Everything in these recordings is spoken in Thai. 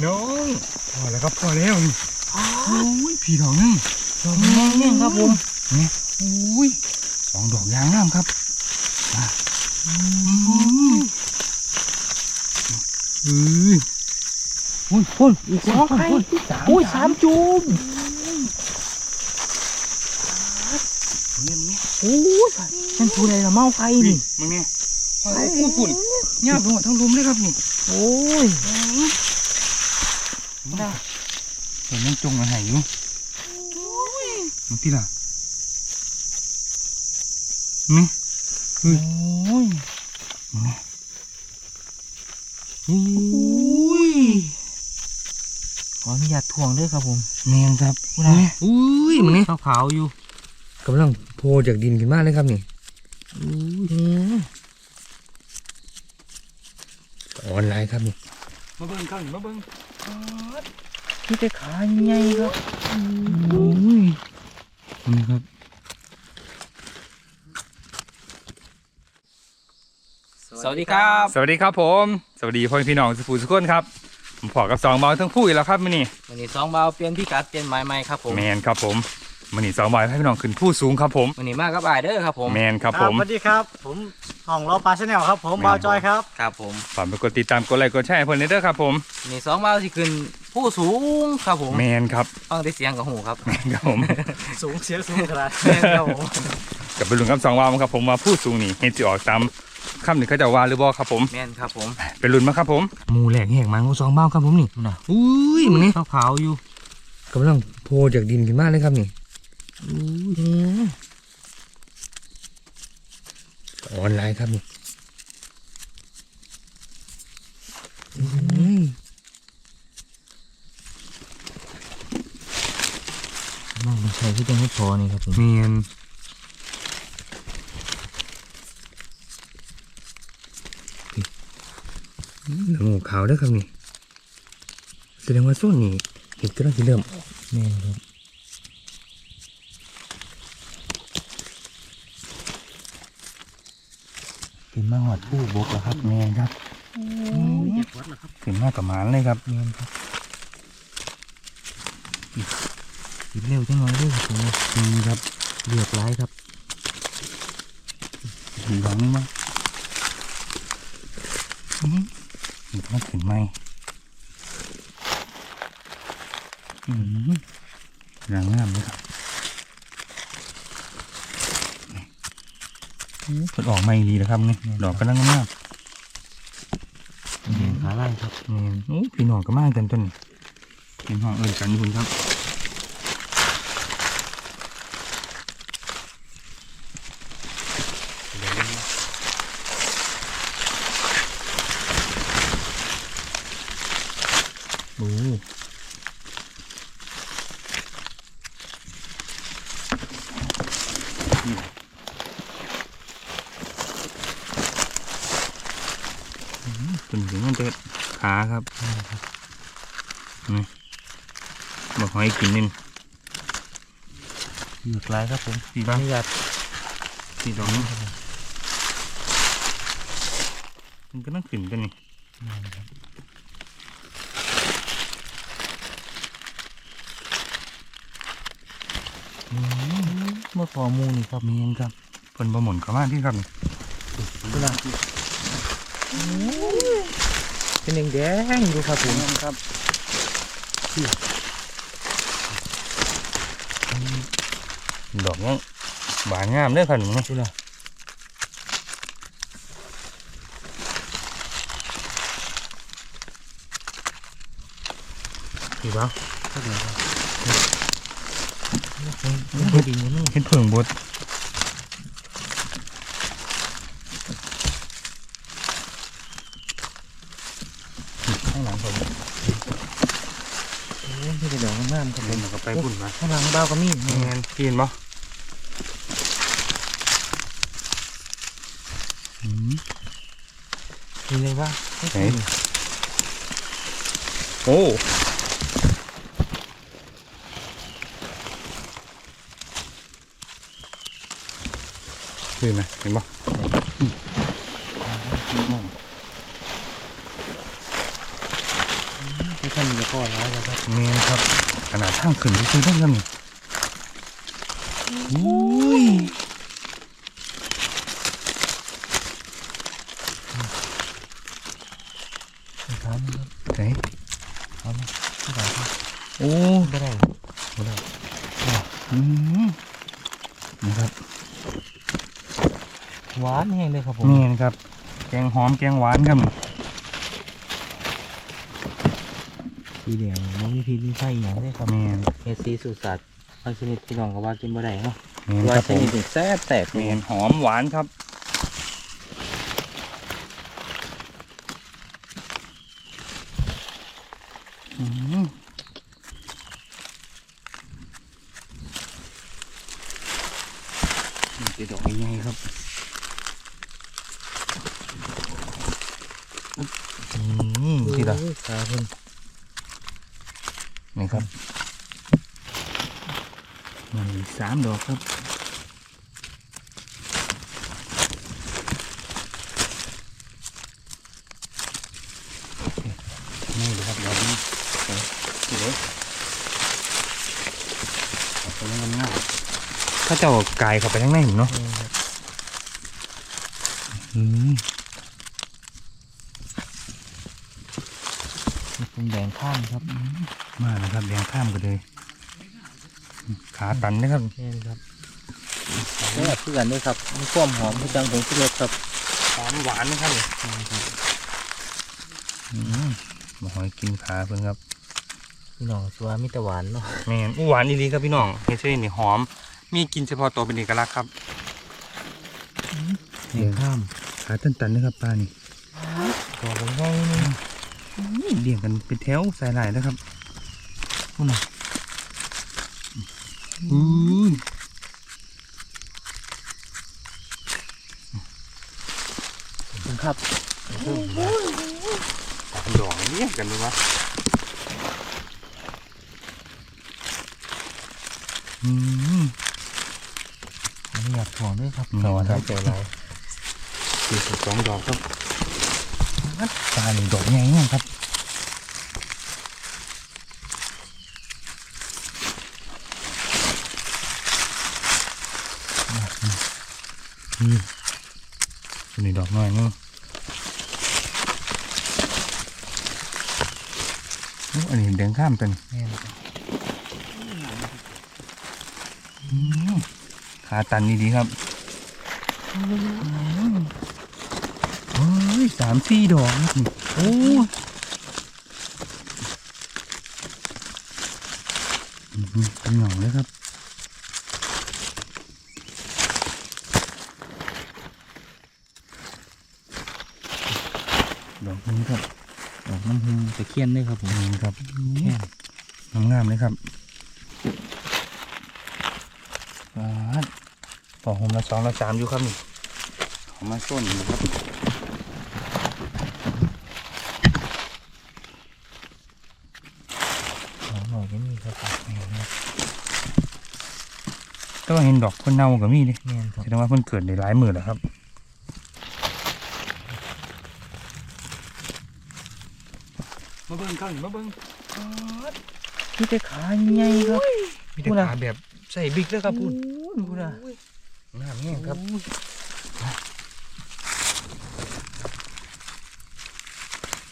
น้องพอแล้วครับพอแล้วนี่โอ้ยพี่ดอกนึงดอกแง่ๆครับผมนี่โอ้ยสองดอกยางงามครับอืมเอ้ยพุ่นอีกสองไข่อุ้ยสามจูมนี่นี่โอ้ยฉันพูอะไรละเมาไข่นี่มึงเนี่ยโอ้โหฝุ่นเงียบไปหมดทั้งรุมเลยครับนี่โอ้ย ได้เห็นยังจงมาใหายอยู่มึงที่ล่ะนี่โอ้ยนี่โอ้ยขออนุญาตทวงด้วยครับผมแมนครับพูดอะไรอุ้ยมึงนี่ขาวๆอยู่กำลังโผล่จากดินขึ้นมาเลยครับนี่อุ้ยออนไลน์ครับนี่มาเบิ้งครับมาเบิ้ง นี่แต่ขาใหญ่ครับโอ้ยนี่ครับ สวัสดีครับ สวัสดีครับผม สวัสดีพ่อแม่พี่น้องสุภูสุขคนครับผมพอกับสองเบาทั้งคู่อีกแล้วครับมื่อนี้วันนี้สองเบาเปลี่ยนพิกัดเปลี่ยนไม้ใหม่ครับผมแมนครับผมมื่อนี้สองเบาให้พี่น้องขึ้นผู้สูงครับผมวันนี้มากับอายเด้อครับผมแมนครับผมสวัสดีครับ ผม ห้องรอปลาชาแนลครับ ผมบาวจอยครับครับผมฝากไปกดติดตามกดไลค์กดแชร์ให้เพื่อนเด้อครับผมวันนี้สองเบาสิขึ้นผู้สูงครับผมแมนครับฟังได้เสียงกับหูครับแมนครับผมสูงเสียงสูงขนาดแม่นครับผมกับไปลุ้นกับสองเบาครับผมมาผู้สูงนี่เห็นสิออกตามคำหนึ่งเขาจะว่าหรือบ่ครับผมแม่นครับผมไปลุ้นมาครับผมหมูแหลกแหกมันของสองเบาครับผมนี่น่ะอุ้ยมึงนี่ขาวๆอยู่กำลังโผล่จากดินขึ้นมาเลยครับนี่อุ้ย ออนไลน์ครับนี่นั่งเป็นใครที่เป็นให้พอนี่ครับผมเมียนหมูขาวเด้วยครับนี่ แสดงว่าส้นนี่เห็ดกำลังจะเริ่มแม่นครับ เป็น มาหอดผู้บกแล้วครับเมียนครับเป็นมากกับหมานเลยครับเมียนครับหยิบเร็วจังเลยด้วยครับผมนี่ครับเลือกร้ายครับสีดำนี่มั้งนี่ก็ถึงไหมอืมยางงามเลยครับ เปิดออกไม่ดีนะครับนี่ดอกก็นั่งงามเห็นขาไล่ครับนี่โอ้พี่น้องก็มากันจนเห็นห้องเอิญกันอยู่คุณครับโอ้เป็นถึงมันจะ ขาครับนี่บอกหอยกินนี่เลือกร้ายครับผมดีบ้างอนุญาตสีดอกนี้มันก็ต้องขึ้นกันนี่เมื่อพอมูนี่ครับมีนครับเพิ่นบะหมุนเข้ามาที่ครับนี่เวลา เป็นแดงๆอยู่ครับผมครับดอกนี้หวานงามเด้อค่ะหนูนะดูละดีบ้างก็เดี๋ยวครับไม่ดีนี่เห็ดเพิ่งบดข้างหลังผม โอ้ยที่เดี๋ยวงามๆครับผเดินมก็ไปบุ่นมาข้างหลังเบาก็มีแมนกินบ่อืมมีเลยว่าไหนโอ้คือไหมเห็นบ่ท่านจะพ่อร้ายแล้วครับเมนครับ ขนาดทางขึ้นที่ซื้อได้แล้วนี่อุ้ยอีกครั้งนึงครับไหนเอามาที่ไหนครับโอ้ไม่ได้บ่ได้อืมนะครับหวานแห้งเลยครับผมเมนครับ แกงหอมแกงหวานครับ สีเหลืองมันมีพิษมีไฟอย่างนี้ครับเมนเฮดซีสูตรสัตว์บางชนิดพี่น้องก็ว่ากินบ่ได้เนาะเมนว่าครับชผมนิดนี่แซ่บแตกเมนหอมหวานครับ อืมนี่จะดอกใหญ่ๆครับ อืมที่ละโอ้ยขาเพิ่น นี่ครับมันมีสามดอกครับนี่เลยครับดอกนี้นี่เลยเอาไปเล่นง่ายๆถ้าเจ้ากายเข้าไปข้างในเนาะนี่ครับอืม มีปุ่มแดงข้างครับ มาแล้วครับแดงข้ามกันเลย ขาตันนะครับนี่ครับแซ่บเพื่อนด้วยครับมีความหอมมีจังผงชูรสครับหอมหวานนะครับนี่ครับอืมมาหอยกินขาเพิ่นครับ พี่น้องชัวามีแต่หวานเนาะแม่นอู้หวานอีหลีครับพี่น้องเฮดเชอรี่นี่หอม มีกลินเฉพาะตัวเป็นเอกลักษณ์ครับแดงข้ามขาตันตันๆนะครับปลานี่ตัวเป็นไงนี่ เลี้ยงกันเป็นแถวสายหลายนะครับพุ่นน่ะอือขอบคุณครับสามดอกเลี้ยงกันเลยวะอืมอันนี้อยากถ่วงด้วยครับอืมสวัสครัดีบใจเราสี่สิบสองดอกครับ ปลาหนึ่งดอกใหญ่เนี่ยครับอืมตัวนี้ดอกน้อยเนาะอันนี้แดงข้ามกันแม่นขาตันนี่ดีครับ ยสามสี่ดอกครับนี่โอ้ยอืมเป็นหน่องเลยครับดอกนี้ครับดอกน้ำฮึงตะเคียนด้วยครับผมนี่ครับแค่นงามๆเลยครับปาดปอกหอมละสองละสามอยู่ครับนี่หอมมาส้นนะครับ หอมหน่อยก็มีครับ แต่ ว่าเห็นดอกคนเน่ากับมีดิแม่นครับแสดงว่าเพิ่นเกิดในหลายหมื่นแล้วครับมาเบิ้งข้างมาเบิ้งพี่แต่ขาใหญ่ครับมีแต่พูดนะขาแบบใส่บิ๊กเลยครับพูดดูนะงามแง่ครับ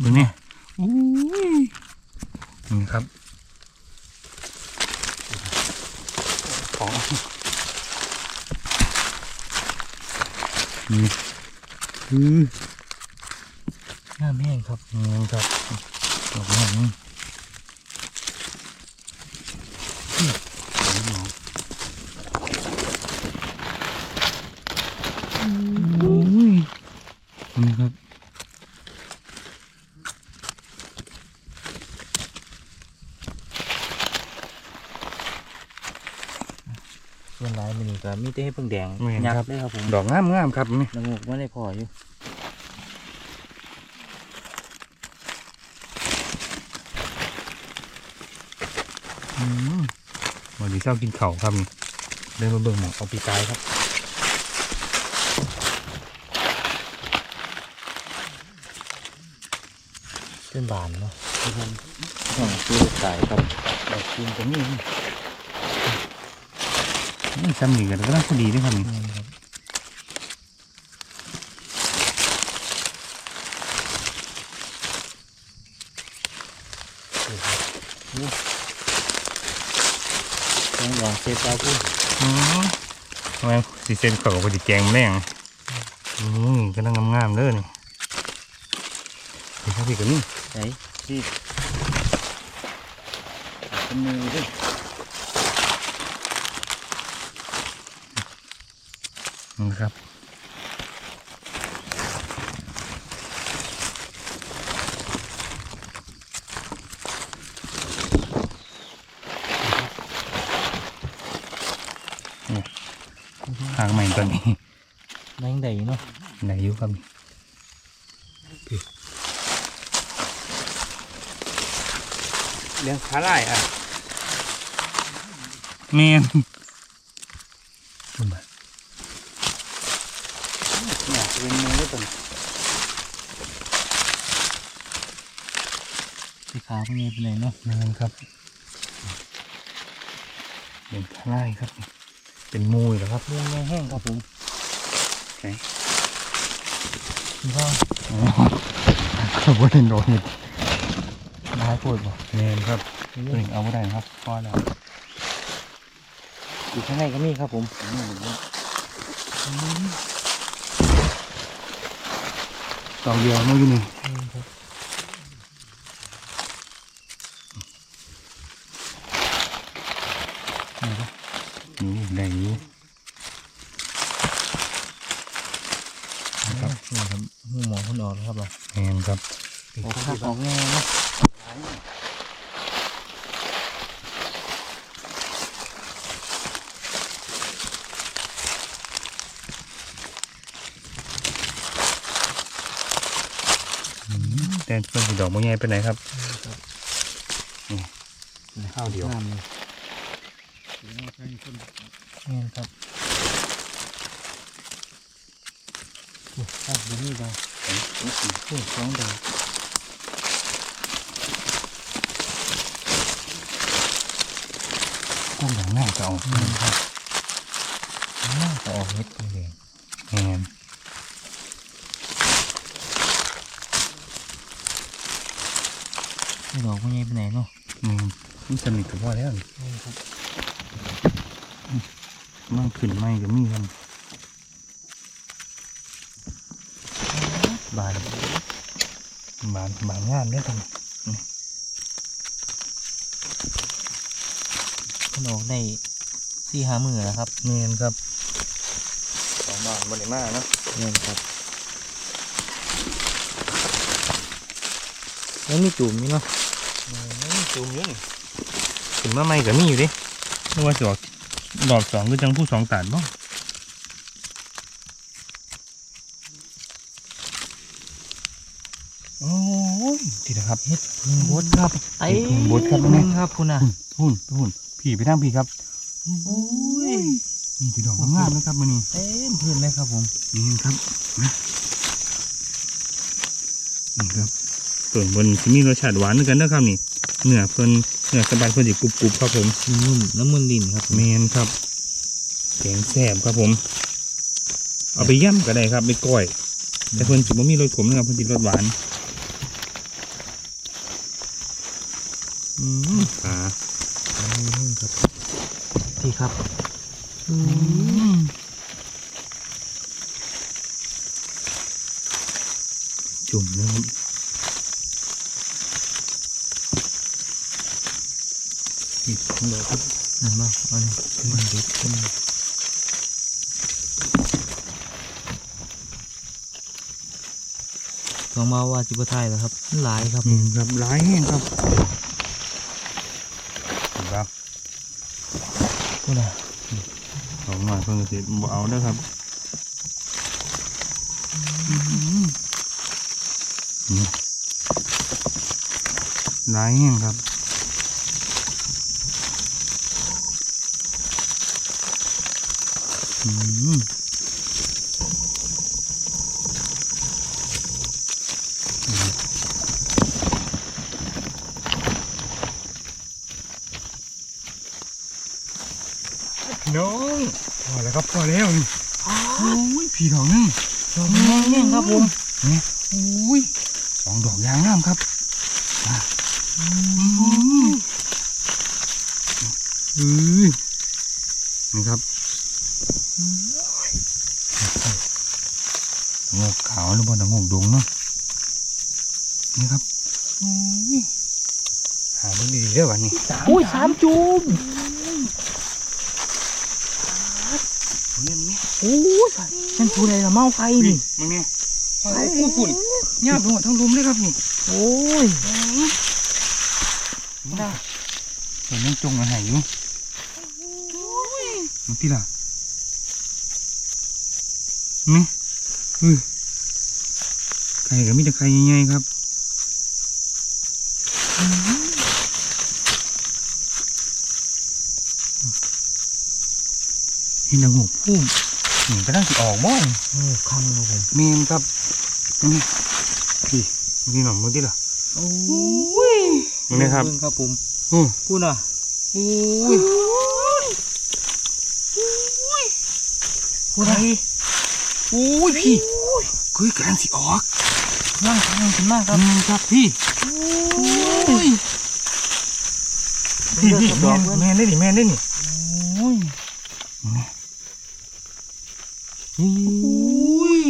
เบิ้งนี่อุ้ยนี่ครับของนี่คื องาแห้งครับนี่ครับดอกไม้นี่อืมดอกโอ้ยนี่ครับ ส่วนหลายมันนี่ก็มีแต่ให้เพิ่งแดงแม่นยักครับ ษ์เลยครับผมดอกงามงามๆครับนี่ละงกไม่ได้พออยู่อืมวันนี้เช้ากินเข่าวครับนี่เดินมาเบิ่งหมองเอาปีกายครับเส้นบานเนาะครับผมห้องซื้อสายครับดอกคูณก็มีนี่ ซ้ำนี่กันก็ต้องพอดีด้วยครับนี่ต้องลองเซฟเอาพูดอืมทำไมสีเซนเขาก็จะแกงแม่งอืมก็ต้องงามๆเลยนี่นี่ครับพี่ก็นี่ไหนเป็นมือด้วย นี่ครับ หางใหม่ตัวนี้แมงใดเนาะไหนอยู่ครับพี่เลี้ยงขาลายอะเมนขึ้นมาอยาก เป็นมือด้วยตัวนี้สีขาวเป็นไงเป็นไงเนาะเมนครับเลี้ยงขาลายครับ เป็นมูยเหรอครับเรื่องแม่แห้งครับผมไหนนี่ก็อ๋อขบวนโดนอยู่ร้ายปวดบ่เมนครับนี่ตัวนี้เอาไม่ได้ครับพอแล้วอยู่ข้างในก็มีครับผม ดอกเดียวไม่อยู่นี่นี่ครับนี่ครับนี่ได้อยู่ครับนี่ครับหูหมอคนออกแล้วครับเราแมนครับออกครับออกแง่ เนาะแต่เพิ่นสิดอกบ่ใหญ่ไปไหนใดครับข้าวเดียวงามเลยนี่ครับโอ้ครับเดี๋ยวนี้เราโอ้สองดอกต้นหลังหน้าก็เอานี่ครับน่าจะออกเม็ดตัวเองแมน ไม่ ดอกไม่ใหญ่ไปไหนเนาะแมนมันสนิทกับพ่อแล้วนี่ครับมันขึ้นไม่ก็มีครับบานบานบานงามเด้อครับมันออกได้สี่ห้ามือแล้วครับแมนครับสองบานบ่ได้มากเนาะนี่ครับ แล้วมีจุ่มนี่เนาะจูมอยู่นี่ขึ้นมาใหม่ก็มีอยู่เดินึกว่าสิออกดอกสองก็จังผู้สองตัดบ่โอ้ยทีนะครับเฮ็ดพึ่งบดครับไอ้เฮ็ดพึ่งบดครับนึงครับคุณอะหุ่นหุ่นพี่ไปทางพี่ครับโอ้ยนี่คือดอกงามๆนะครับมันนี่เต็มพื้นเลยครับผมนี่ครับนะนี่ครับ ส่วนบนที่มีรสชาติหวานเหมือนกันนะครับนี่เนื้อเพิ่นเนื้อสบายเพิ่นจะกรุบๆครับผมนุ่มน้ำมันดินครับเมนครับแกงแซ่บครับผม เอาไปย่ำก็ได้ครับไปก้อย แต่เพิ่นสิบ่มีรสขมนะครับเพิ่นสิรสหวานอืมอ่านี่ครับพี่ครับอืมจุ่มนะครับนี่ของเราครับ นั่นบ่อันนี้มันเด็ดขึ้น ลองมาว่าจิบไทยแล้วครับมันหลายครับอืมครับร้ายแห้งครับครับคุณอะของหน่อยเพิ่งสิบ่เอาเด้อครับนี่ร้ายแห้งครับอืม น้อง พอแล้วครับพอแล้วนี่โอ้ยพี่ดอกนึงดอกแง่งๆครับผมนี่โอ้ยสองดอกยางงามครับมาอืมเอ้ยนี่ครับงอกขาวหรือบ่ดงอกดงเนาะนี่ครับโอ้ยหาเบิ่งดีๆเด้อวันนี้อุ้ยสามจุ่ม นี่นี่ โอ้ยฉันพูดอะไรละเมาไฟนี่นี่มึงเนี่ยโอ้โหฝุ่นหยาบไปหมดทั้งรุมเลยครับนี่โอ้ยได้เห็นยังจงมาหายอยู่มึงที่ล่ะนี่เฮ้ยไข่ก็มีแต่ไข่ใหญ่ๆครับเห็นดังหกพุ่ม นี่ก็ตั้งสิออกบ้องโอ้คำครับผมเมนครับนี่พี่นี่หน่อมึงที่ล่ะโอ้ยมึงนะครับเบิ่งครับผมโอ้พูดน่ะโอ้ยพูดอะไรโอ้ยพี่เฮ้ยกำลังสิออกนั่งทางขึ้นมากครับเมนครับพี่โอ้ยพี่พี่ดแมอกนเบิ่งแมนได้ดิแมนได้นี่โอ้ยโอ้ย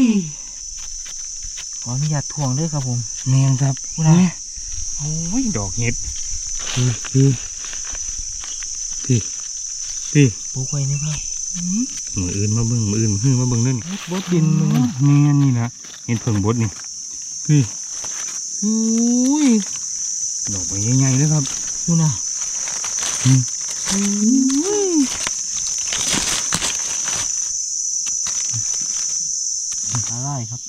ขออนุญาตทวงด้วยครับผมแมนครับพูดอะไรนี่โอ้ยดอกเห็ดพี่พี่พี่พี่ปลูกไว้นี่ครับมืออื่นมาเบิ่งมืออื่นมืออื่นมาเบิ่งนั่นบดดินมึงแม่นนี่นะเห็นเพิ่งบดนี่พี่โอ้ยดอกใบใหญ่ๆเลยครับพูดน่ะอืม อะไรครับ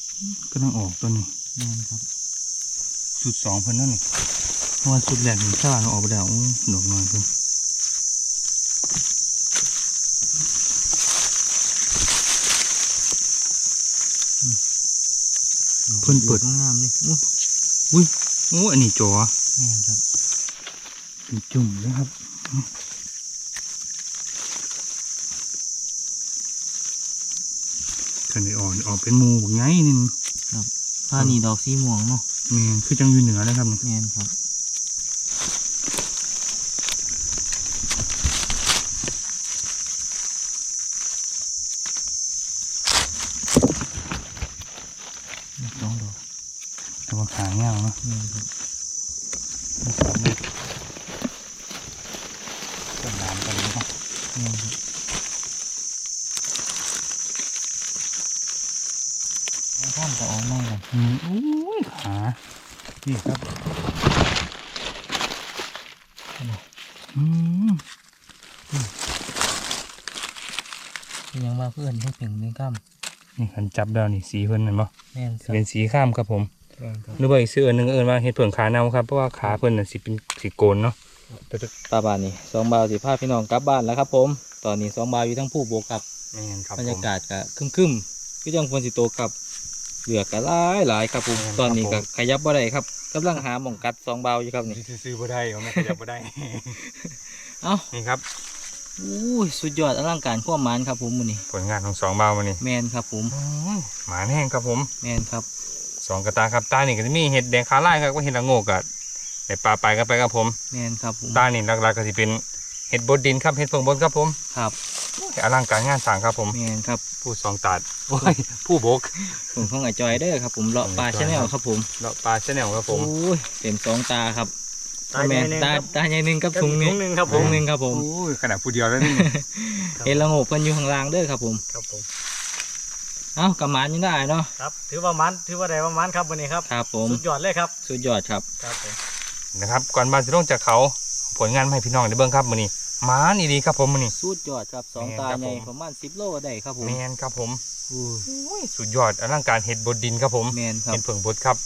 ก็ต้องออกตัวนี้แม่นครับสุดสองเพิ่นนั่นนี่เพราะว่าสุดแรกถึงซ่าเราออกไปแล้วอู้ดอกน้อยเพิ่นเพิ่นเปิดงามๆเลยอู้โอ้อันนี้จอแม่นครับเป็นจุ่มเลยครับคันได้อ่อนออกเป็นหมูบักไงนี่ ผ้านี่ดอกสีม่วงเนาะแม่นคือจังอยู่เหนือเลยครับนี่แม่นครับสองดอกแต่ว่าขาเงาวเนาะแม่นครับ ต้นน้ำกันเลยครับ แม่นครับเอาท่านจะออกมากัน อืมอุ้ยขานี่ครับอืม เป็นหยังมาเพื่อนให้ถึงในกั้มนี่ขันจับดาวนี่สีเพิ่นนั่นบ่แม่นครับเป็นสีข้ามครับผมแม่นครับหรือว่าอีกชื่ออันหนึงเอิ้นว่าเห็ดเผิงขาเน่าครับเพราะว่าขาเพิ่นน่ะสิเป็นสีโกนเนาะตาบานนี่สองบาวสิพาพี่น้องกลับบ้านแล้วครับ ผม ตอนนี้สองบาวอยู่ทั้งผู้โบกกับแม่นครับบรรผยามกาศก็ครึมๆก็ยังฝนสิโตกกับเหลือก็หลายหลายครับผมครับตอนนี้ก็ผมขยับบ่ได้ครับกำลังหาหม่องกัดสองบาวอยู่ครับนี่ซื้อบ่ได้เอาแม่ขยับบ่ได้เอ้านี่ครับ อู้ยสุดยอดอลังการความหมานครับผมมื้อนี้ผลงานของสองเบามานี่แมนครับผมหมาแห้งครับผมแมนครับสองกระตาครับตานี่ก็จะมีเห็ดแดงขาลายครับก็เห็ดละโงกอะในปลาไปก็ไปครับผมแมนครับผมตานี่หลักๆก็จะเป็นเห็ดบดดินครับเห็ดเผิงบดครับผมครับอลังการงานสร้างครับผมแมนครับผู้สองตาดโอ้ยผู้บกผมของไอจอยเด้อครับผมเลาะปลาชาแนลครับผมเลาะปลาชแนลครับผมโอ้ยเต็มสองตาครับ ตายแมแน่นหนึ่งตาครับตาใหญ่หนึ่งกับถุงหนึงถุงหนึ่งครับผถุมงหนึ่งครับผม โอ้ยขนาดผู้เดียวแล้วนี่ เห็นละโงกกันอยู่ข้างล่างเด้อครับผม ครับผมเอ้ากำหมานยังได้เนาะครับ ถือว่ามันถือว่าได้ว่ามันครับวันนี้ครับครับผม สุดยอดเลยครับสุดยอดครับ ครับผมนะครับก่อนมาจะลงจากเขาผลงานมาให้พี่น้องได้เบิ่งครับมื้อนี้หมานี่ดีครับผมมื้อนี้ สุดยอดครับสองแม่นตาครับใหญ่ผมประมาณสิบโลได้ครับผมแมนครับผมอู้โอ้ยสุดยอดอลังการเห็ดบดดินครับผมแมนครับเห็ดเผิงบดครับ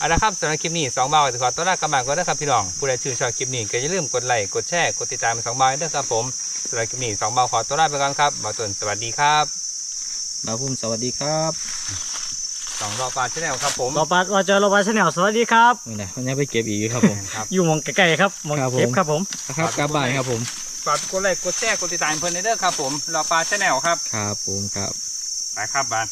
เอาละครับสำหรับคลิปนี้สองเบาขอต้อนรับกลับมาก็ได้ครับพี่น้องผู้ใดชื่นชอบคลิปนี้ก็อย่าลืมกดไลค์กดแชร์กดติดตามสองเบาด้วยครับผมสำหรับคลิปนี้สองเบาขอต้อนรับไปก่อนครับบ่าวตุนสวัสดีครับบาวพุ่มสวัสดีครับสองรอบปลาชแนลครับผมรอปลาเราเจอรอปลาชาแนลสวัสดีครับนี่นะมันยังไปเก็บอีกอยู่ครับผมครับอยู่หมองใกล้ๆครับหมองครับผมเก็บครับผมครับกลับบ้านครับผมฝากกดไลค์กดแชร์กดติดตามเพื่อนเด้อครับผมรอปลาชาแนลครับครับผมครับไปครับบานค